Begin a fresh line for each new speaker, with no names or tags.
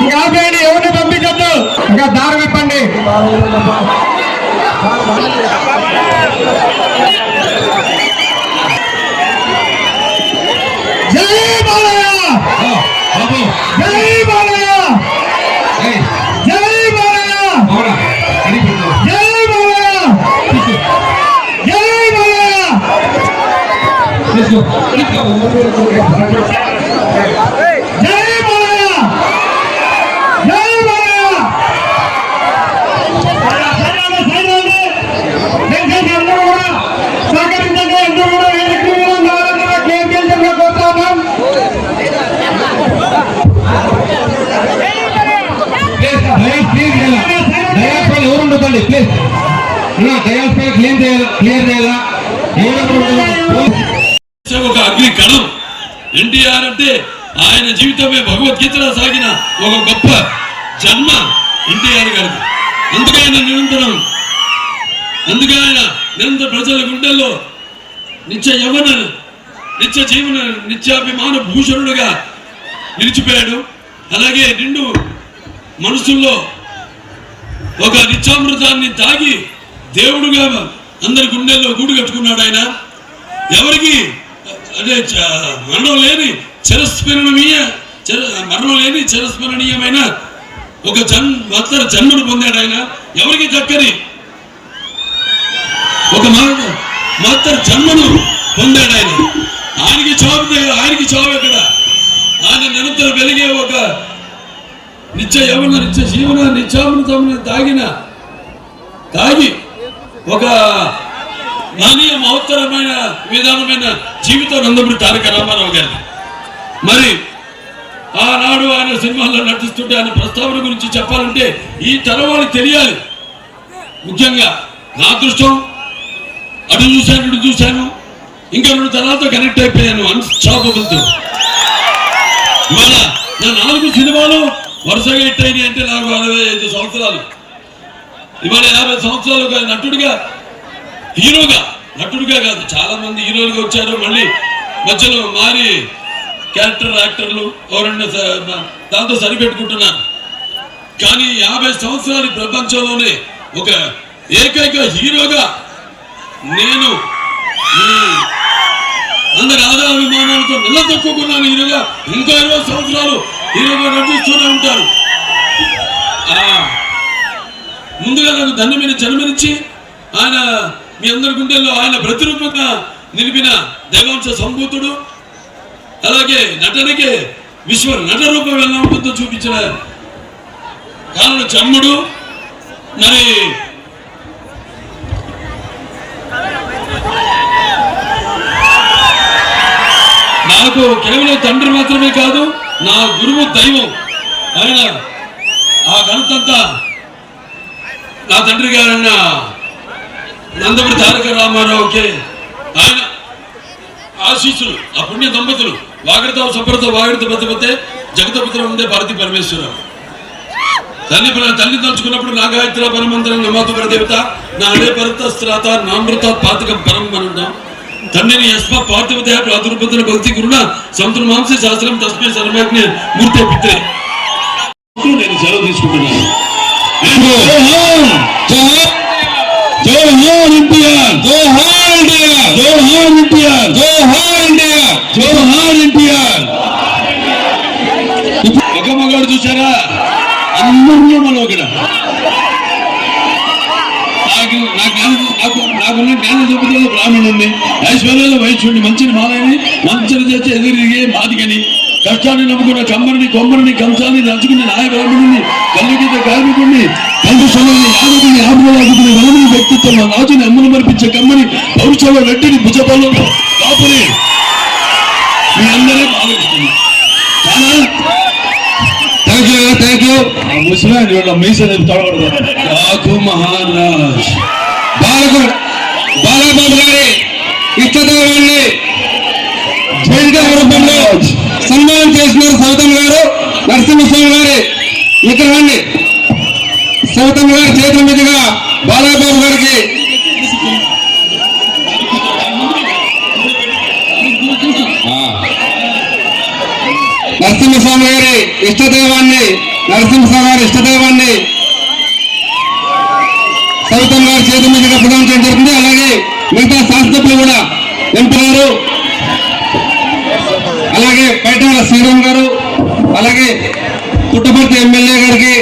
ఇంకా ఆపేయండి ఎవరిని పంపించొద్దు? ఇంకా దారి విప్పండి. జై బాలయ్య! జై బాలయ్య! జై బాలయ్య! జై బాలయ్య! జై బాలయ్య!
తీసుకో తీసుకో.
జై బాలయ్య జై బాలయ్య సైరాలు సైరాలు దయచేసి అందరూ కూడా సహకరించండి అందరూ కూడా వేదిక మీద నారాయణ క్లియర్ చేయాలని కోరుతా ఉన్నాం
ప్లీజ్, దయచేసి క్లీన్ చేయాలా దయాస్ పైన ఎవరు ఉండదండి ప్లీజ్ అన్నా, దయాస్ పైన క్లీన్ చేయాలా? క్లియర్ చేయాలా?
ఒక అగ్ని కణం ఎన్టీఆర్ అంటే ఆయన జీవితమే భగవద్గీతలో సాగిన ఒక గొప్ప జన్మ ఎన్టీఆర్ గారికి అందుకే ఆయన నిరంతరం అందుకే ఆయన నిరంతర ప్రజల గుండెల్లో నిత్య యవన నిత్య జీవన నిత్యాభిమాన భూషణుడుగా నిలిచిపోయాడు. అలాగే నిండు మనసుల్లో ఒక నిత్యామృతాన్ని తాగి దేవుడుగా అందరి గుండెల్లో గూడు కట్టుకున్నాడు ఆయన. ఎవరికి? అదే మరణం లేని చిరస్మరణీయ చిర- మరణం లేని చిరస్మరణీయమైన ఒక జన్ మత్తర జన్మను పొందాడు ఆయన. ఎవరికి దక్కని ఒక మ- మత్తర జన్మను పొందాడు ఆయన. ఆయనకి చావు ఆయనకి చావు ఎక్కడ? ఆయన నిరంతరం వెలిగే ఒక నిత్య యవన నిత్య జీవన నిత్యామృతం తాగిన తాగి ఒక నానీయ మహోత్తరమైన విధానమైన జీవితం నందమూరి తారక రామారావు గారి మరి ఆనాడు ఆయన సినిమాల్లో నటిస్తుంటే ఆయన ప్రస్తావన గురించి చెప్పాలంటే ఈ తరం వాళ్ళకి తెలియాలి. ముఖ్యంగా నా అదృష్టం అటు చూశాను ఇటు చూశాను ఇంకా రెండు తరాలతో కనెక్ట్ అయిపోయాను అన్స్టాపబుల్తో ఇవాళ నా నాలుగు సినిమాలు వరుసగా హిట్ అయినాయి అంటే నాకు అరవై ఐదు సంవత్సరాలు. ఇవాళ యాభై సంవత్సరాలు ఒక నటుడిగా హీరోగా నటుడిగా కాదు చాలా మంది హీరోలుగా వచ్చారు. మళ్ళీ మధ్యలో మారి క్యారెక్టర్ యాక్టర్లు ఎవరన్నా దాంతో సరిపెట్టుకుంటున్నారు. కానీ యాభై సంవత్సరాలు ప్రపంచంలోనే ఒక ఏకైక హీరోగా నేను ఈ అందరి ఆదరాభిమానాలతో నిలదొక్కున్నాను హీరోగా ఇంకా ఇరవై సంవత్సరాలు హీరోగా నటిస్తూనే ఉంటారు. ఆ, ముందుగా నాకు మీద జన్మనిచ్చి ఆయన మీ అందరి గుండెల్లో ఆయన ప్రతిరూపంగా నిలిపిన దైవాంశ సంభూతుడు అలాగే నటనకి విశ్వ నట రూపం ఎలా ఉంటుందో చూపించిన కారణ చమ్ముడు మరి నాకు కేవలం తండ్రి మాత్రమే కాదు నా గురువు దైవం. ఆయన ఆ ఘనతంతా నా తండ్రి గారన్న నందమూరి తారక రామారావుకి ఆయన ఆశీస్సులు ఆ పుణ్య దంపతులు వాగడత సంప్రత వాగడత బతపతే జగతపుత్ర ఉందే భారతి పరమేశ్వరరావు తల్లి తల్లి తలుచుకున్నప్పుడు నాగాయత్ర పరమంతరం నమాతుకర దేవత నా అదే పరతస్త్రాత నామృత పాతకం పరం అనుంటాం తండ్రిని యస్మ పార్థివదేహ ప్రాతుర్పతుల భక్తి గురుణ సముద్ర మాంస శాస్త్రం తస్మే సర్వజ్ఞ మూర్తే పిత్రే. నేను సెలవు తీసుకుంటున్నాను.
జోహార్ ఎన్టీఆర్ జోహార్ ఎన్టీఆర్ జోహార్ ఎన్టీఆర్ జోహార్ ఎన్టీఆర్ జోహార్ ఎన్టీఆర్
ఒక మగాడు చూసారా మనం ఒకడ నాకు నా జ్ఞానం నాకు నాకున్న జ్ఞాన సంపదలో బ్రాహ్మణుణ్ణి ఐశ్వర్యాల వైశ్యుడిని మంచిని మాలని మంచిని చేస్తే ఎదురిగే మాదిగని. కష్టాన్ని నమ్ముకున్న కమ్మరిని కొమ్మరిని కంసాన్ని దంచుకుని నాయ బ్రాహ్మణుని కల్లుగీత కార్మికుడిని రాముని వ్యక్తిత్వం రాజుని అమ్మును మరిపించే కమ్మని పౌరుషంలో రెడ్డిని భుజబలంలో కాపుని మీ అందరే చాలా
థ్యాంక్ యూ థ్యాంక్ యూ
మీస తొడగడదు కాకు మహారాజ్.
సౌతమ్ గారు నరసింహస్వామి గారి విగ్రహాన్ని సౌతమ్ గారి చేతుల మీదుగా బాలబాబు గారికి నరసింహస్వామి గారి ఇష్టదైవాన్ని నరసింహస్వామి గారి ఇష్టదైవాన్ని సవితం గారి చేతుల మీదుగా ప్రదానం చేయడం జరిగింది అలాగే మిగతా శాసనసభ్యులు కూడా ఎంపీ గారు అలాగే పైటాల శ్రీరామ్ గారు అలాగే పుట్టపర్తి ఎమ్మెల్యే గారికి